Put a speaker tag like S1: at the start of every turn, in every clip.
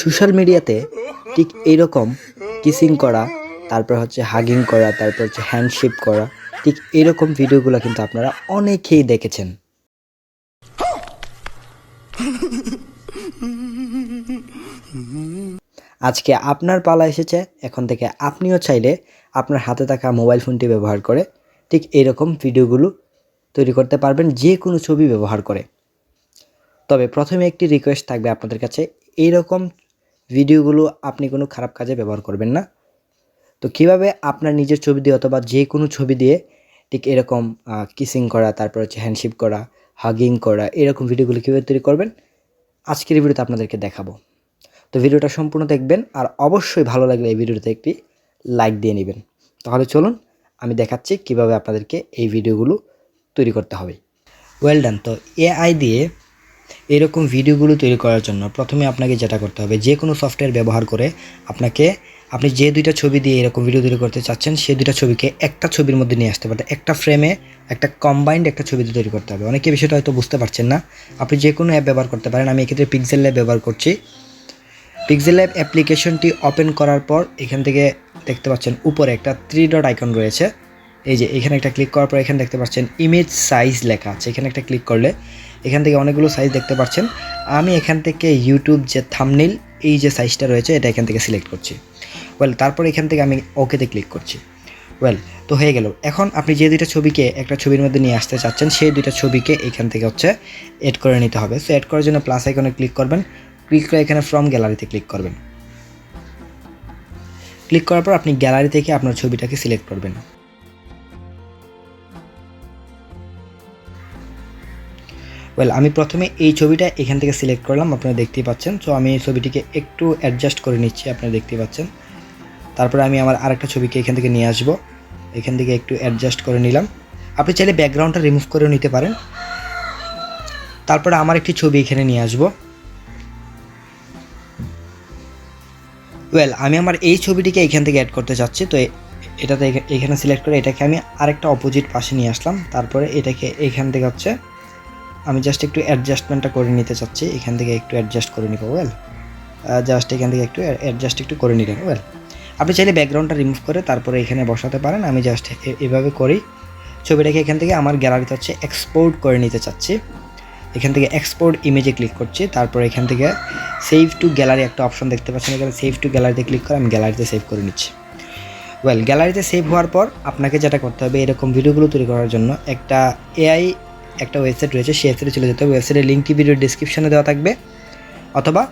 S1: Social মিডিয়াতে ঠিক এইরকম কিসিং করা, তারপর হচ্ছে হাগিং করা, তারপর হচ্ছে হ্যান্ডশেপ করা, ঠিক এরকম ভিডিওগুলো কিন্তু আপনারা অনেকেই দেখেছেন। আজকে আপনার পালা এসেছে, এখন থেকে আপনিও চাইলে আপনার হাতে থাকা মোবাইল ফোনটি ব্যবহার করে ঠিক এরকম ভিডিওগুলো তৈরি করতে পারবেন, যে কোনো ছবি ব্যবহার করে। তবে প্রথমে একটি রিকোয়েস্ট থাকবে আপনাদের কাছে এইরকম ভিডিওগুলো আপনি কোনো খারাপ কাজে ব্যবহার করবেন না। তো কীভাবে আপনার নিজের ছবি দিয়ে অথবা যে কোনো ছবি দিয়ে ঠিক এরকম কিসিং করা, তারপর হচ্ছে হ্যান্ডশিপ করা হাগিং করা, এরকম ভিডিওগুলো কীভাবে তৈরি করবেন, আজকের ভিডিওতে আপনাদেরকে দেখাবো। তো ভিডিওটা সম্পূর্ণ দেখবেন আর অবশ্যই ভালো লাগলে এই ভিডিওতে একটি লাইক দিয়ে নেবেন। তাহলে চলুন আমি দেখাচ্ছি কীভাবে আপনাদেরকে এই ভিডিওগুলো তৈরি করতে হবে। ওয়েল ডান তো এআই দিয়ে এরকম ভিডিওগুলো তৈরি করার জন্য প্রথমে আপনাকে যেটা করতে হবে, যে কোনো সফটওয়্যার ব্যবহার করে আপনাকে, আপনি যে দুইটা ছবি দিয়ে এরকম ভিডিও তৈরি করতে চাচ্ছেন সেই দুইটা ছবিকে একটা ছবির মধ্যে নিয়ে আসতে পারবেন একটা ফ্রেমে একটা কম্বাইন্ড একটা ছবিতে তৈরি করতে হবে। অনেকে বিষয়টা হয়তো বুঝতে পারছেন না। আপনি যে কোনো অ্যাপ ব্যবহার করতে পারেন। আমি এক্ষেত্রে পিক্সেল ল্যাব ব্যবহার করছি। পিক্সেল ল্যাব অ্যাপ্লিকেশনটি ওপেন করার পর এখান থেকে দেখতে পাচ্ছেন উপরে একটা থ্রি ডট আইকন রয়েছে। এই যে এখানে একটা ক্লিক করার পর এখানে দেখতে পাচ্ছেন ইমেজ সাইজ লেখা আছে। এখানে একটা ক্লিক করলে এখান থেকে অনেকগুলো সাইজ দেখতে পাচ্ছেন। আমি এখান থেকে ইউটিউব যে থামনিল এই যে সাইজটা রয়েছে, এটা এখান থেকে সিলেক্ট করছি। ওয়েল তারপর এখান থেকে আমি ওকেতে ক্লিক করছি। ওয়েল তো হয়ে গেল। এখন আপনি যে দুইটা ছবিকে একটা ছবির মধ্যে নিয়ে আসতে চাচ্ছেন, সেই দুইটা ছবিকে এখান থেকে হচ্ছে এড করে নিতে হবে। সো এড করার জন্য প্লাস আইকনে ক্লিক করবেন। ক্লিক করে এখানে ফ্রম গ্যালারিতে ক্লিক করবেন। ক্লিক করার পর আপনি গ্যালারি থেকে আপনার ছবিটাকে সিলেক্ট করবেন। ওয়েল আমি প্রথমে এই ছবিটা এখান থেকে সিলেক্ট করলাম, আপনারা দেখতেই পাচ্ছেন। সো আমি এই ছবিটিকে একটু অ্যাডজাস্ট করে নিচ্ছি, আপনারা দেখতেই পাচ্ছেন। তারপরে আমি আমার আরেকটা ছবিকে এখান থেকে নিয়ে আসব। এখান থেকে একটু অ্যাডজাস্ট করে নিলাম। আপনি চাইলে ব্যাকগ্রাউন্ডটা রিমুভ করেও নিতে পারেন। তারপরে আমার একটি ছবি এখানে নিয়ে আসব। ওয়েল আমি আমার এই ছবিটিকে এখান থেকে অ্যাড করতে চাচ্ছি। তো এটাতে এখানে সিলেক্ট করে এটাকে আমি আরেকটা অপোজিট পাশে নিয়ে আসলাম। তারপরে এটাকে এখান থেকে হচ্ছে আমি জাস্ট একটু অ্যাডজাস্টমেন্টটা করে নিতে চাচ্ছি। এখান থেকে একটু অ্যাডজাস্ট করে নিব ওয়েল জাস্ট এখান থেকে একটু অ্যাডজাস্ট একটু করে নিলেন ওয়েল আপনি চাইলে ব্যাকগ্রাউন্ডটা রিমুভ করে তারপরে এখানে বসাতে পারেন। আমি জাস্ট এভাবে করি। ছবিটাকে এখান থেকে আমার গ্যালারিতে হচ্ছে এক্সপোর্ট করে নিতে চাচ্ছি। এখান থেকে এক্সপোর্ট ইমেজে ক্লিক করছি। তারপর এখান থেকে সেভ টু গ্যালারি একটা অপশন দেখতে পাচ্ছেন। এখানে সেভ টু গ্যালারিতে ক্লিক করে আমি গ্যালারিতে সেভ করে নিচ্ছি। ওয়েল গ্যালারিতে সেভ হওয়ার পর আপনাকে যেটা করতে হবে, এরকম ভিডিওগুলো তৈরি করার জন্য একটা এআই একটা ওয়েবসাইট রয়েছে, সেই ওয়েবসাইটে চলে যেতে হবে। ওয়েবসাইটের লিঙ্কটি ভিডিওর ডিসক্রিপশনে দেওয়া থাকবে। অথবা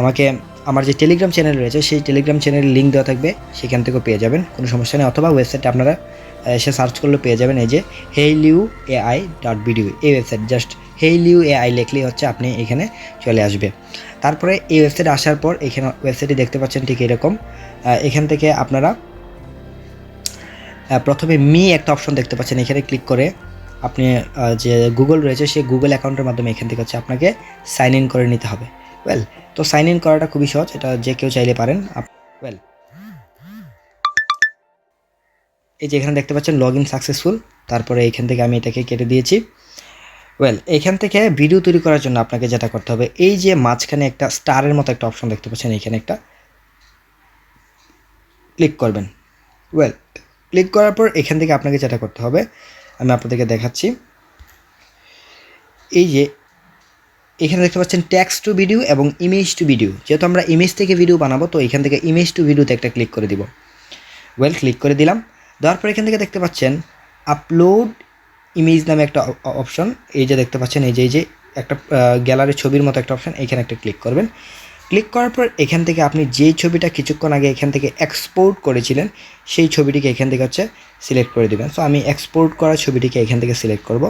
S1: আমাকে, আমার যে টেলিগ্রাম চ্যানেল রয়েছে, সেই টেলিগ্রাম চ্যানেলের লিঙ্ক দেওয়া থাকবে। সেখান থেকেও পেয়ে যাবেন, কোনো সমস্যা নেই। অথবা ওয়েবসাইটে আপনারা এসে সার্চ করলে পেয়ে যাবেন এই যে হেইলিউ এআই ডট বিডিউ এই ওয়েবসাইট জাস্ট হেইলিউ এআই লেখলেই হচ্ছে আপনি এখানে চলে আসবে। তারপরে এই ওয়েবসাইটে আসার পর, এখানে ওয়েবসাইটে দেখতে পাচ্ছেন ঠিক এরকম। এখান থেকে আপনারা প্রথমে মি একটা অপশন দেখতে পাচ্ছেন। এখানে ক্লিক করে আপনি যে গুগল রয়েছে, সেই গুগল অ্যাকাউন্টের মাধ্যমে এখান থেকে হচ্ছে আপনাকে সাইন ইন করে নিতে হবে। ওয়েল তো সাইন ইন করাটা খুবই সহজ, এটা যে কেউ চাইলে পারেন। ওয়েল এই যে এখানে দেখতে পাচ্ছেন লগ ইন সাকসেসফুল তারপরে এখান থেকে আমি এটাকে কেটে দিয়েছি। ওয়েল এখান থেকে ভিডিও তৈরি করার জন্য আপনাকে যেটা করতে হবে, এই যে মাঝখানে একটা স্টারের মতো একটা অপশন দেখতে পাচ্ছেন, এখানে একটা ক্লিক করবেন। ওয়েল ক্লিক করার পর এখান থেকে আপনাকে যেটা করতে হবে আমি আপনাদেরকে দেখাচ্ছি। এই যে, এখানে দেখতে পাচ্ছেন ট্যাক্স টু ভিডিও এবং ইমেজ টু ভিডিও যেহেতু আমরা ইমেজ থেকে ভিডিও বানাবো, তো এখান থেকে ইমেজ টু ভিডিওতে একটা ক্লিক করে দিব। ওয়েল ক্লিক করে দিলাম। দেওয়ার পর এখান থেকে দেখতে পাচ্ছেন আপলোড ইমেজ নামে একটা অপশন এই যে দেখতে পাচ্ছেন, এই যে এই যে একটা গ্যালারির ছবির মতো একটা অপশন এখানে একটা ক্লিক করবেন। ক্লিক করার পর এখান থেকে আপনি যেই ছবিটা কিছুক্ষণ আগে এখান থেকে এক্সপোর্ট করেছিলেন, সেই ছবিটিকে এখান থেকে হচ্ছে সিলেক্ট করে দেবেন। সো আমি এক্সপোর্ট করা ছবিটিকে এখান থেকে সিলেক্ট করব।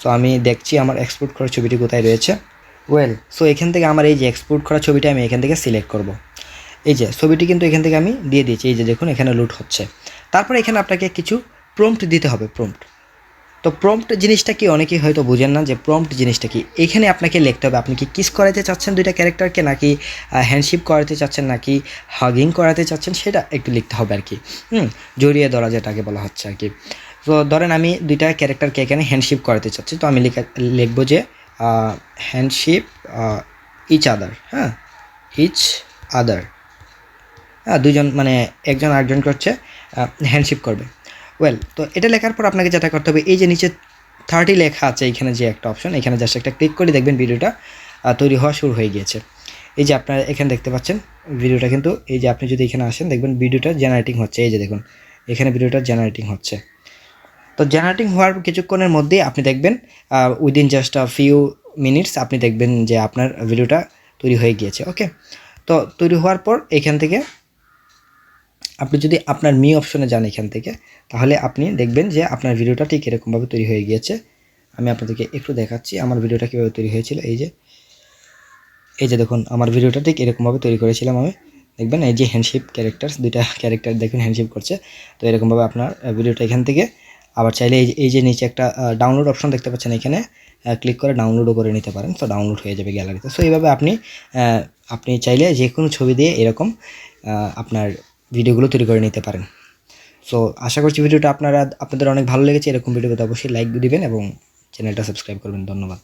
S1: সো আমি দেখছি আমার এক্সপোর্ট করা ছবিটি কোথায় রয়েছে। ওয়েল সো এখান থেকে আমার এই যে এক্সপোর্ট করা ছবিটা আমি এখান থেকে সিলেক্ট করব। এই যে, ছবিটি কিন্তু এখান থেকে আমি দিয়ে দিয়েছি। এই যে দেখুন, এখানে লুট হচ্ছে। তারপরে এখানে আপনাকে কিছু প্রম্পট দিতে হবে। প্রম্পট তো প্রম্পট জিনিসটা কি অনেকেই হয়তো বুঝেন না যে প্রম্পট জিনিসটা কি? এখানে আপনাকে লিখতে হবে, আপনি কি কিস করাতে চাচ্ছেন দুইটা ক্যারেক্টারকে নাকি হ্যান্ডশিপ করাতে চাচ্ছেন নাকি হাগিং করাতে চাচ্ছেন সেটা একটু লিখতে হবে আর কি। হুম, জড়িয়ে ধরা যেটাকে বলা হচ্ছে আর কি। তো ধরেন আমি দুইটা ক্যারেক্টারকে এখানে হ্যান্ডশিপ করাতে চাচ্ছি, তো আমি লিখা, লিখব যে হ্যান্ডশিপ ইচ আদার হ্যাঁ ইচ আদার হ্যাঁ দুজন মানে একজন আরেকজন করছে হ্যান্ডশিপ করবে। ওয়েল তো এটা লেখার পর আপনাকে যেটা করতে হবে, এই যে নিচে থার্টি লেখা আছে, এখানে যে একটা অপশন এখানে জাস্ট একটা ক্লিক করে দেখবেন ভিডিওটা তৈরি হওয়া শুরু হয়ে গিয়েছে। এই যে আপনারা এখানে দেখতে পাচ্ছেন ভিডিওটা কিন্তু এই যে আপনি যদি এখানে আসেন, দেখবেন ভিডিওটা জেনারেটিং হচ্ছে। এই যে দেখুন, এখানে ভিডিওটা জেনারেটিং হচ্ছে। তো জেনারেটিং হওয়ার কিছুক্ষণের মধ্যেই আপনি দেখবেন within just a few minutes আপনি দেখবেন যে আপনার ভিডিওটা তৈরি হয়ে গিয়েছে ওকে তো তৈরি হওয়ার পর এখান থেকে আপনি যদি আপনার মি অপশনে যান এখান থেকে, তাহলে আপনি দেখবেন যে আপনার ভিডিওটা ঠিক এরকমভাবে তৈরি হয়ে গিয়েছে। আমি আপনাদেরকে একটু দেখাচ্ছি আমার ভিডিওটা কীভাবে তৈরি হয়েছিল। এই যে এই যে দেখুন, আমার ভিডিওটা ঠিক এরকমভাবে তৈরি করেছিলাম আমি। দেখবেন এই যে হ্যান্ডশিপ ক্যারেক্টার্স দুইটা ক্যারেক্টার দেখবেন হ্যান্ডশিপ করছে। তো এরকমভাবে আপনার ভিডিওটা এখান থেকে আবার চাইলে এই যে নিচে একটা ডাউনলোড অপশন দেখতে পাচ্ছেন এখানে ক্লিক করে ডাউনলোডও করে নিতে পারেন। তো ডাউনলোড হয়ে যাবে গ্যালারিতে সো এইভাবে আপনি আপনি চাইলে যে কোনো ছবি দিয়ে এরকম আপনার ভিডিওগুলো তৈরি করে নিতে পারেন। সো আশা করছি ভিডিওটা আপনারা, আপনাদের অনেক ভালো লেগেছে। এরকম ভিডিওতে অবশ্যই লাইক দিবেন এবং চ্যানেলটা সাবস্ক্রাইব করবেন। ধন্যবাদ।